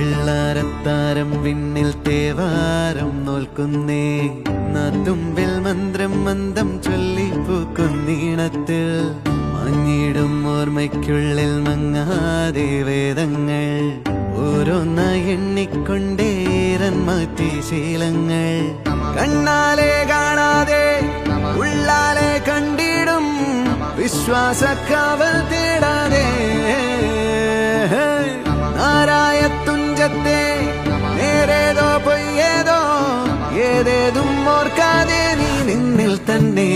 വെള്ളാരത്താരം വിണ്ണിൽ തേവാരം നോൽക്കുന്നേ. നത്തുമ്പിൽ മന്ത്രം മന്ദം ചൊല്ലിപ്പൂക്കുന്നീണത്തിൽ മഞ്ഞിടും ഓർമ്മയ്ക്കുള്ളിൽ മങ്ങാതെ വേദങ്ങൾ. ഓരോന്ന എണ്ണിക്കൊണ്ടേരൻ മാറ്റി ശീലങ്ങൾ. കണ്ണാലെ കാണാതെ ഉള്ളാലെ കണ്ടിടും. വിശ്വാസക്കാവൽ തേടാതെ മറ്റേതേതും ഓർക്കാതെ നീ നിന്നിൽ തന്നെ.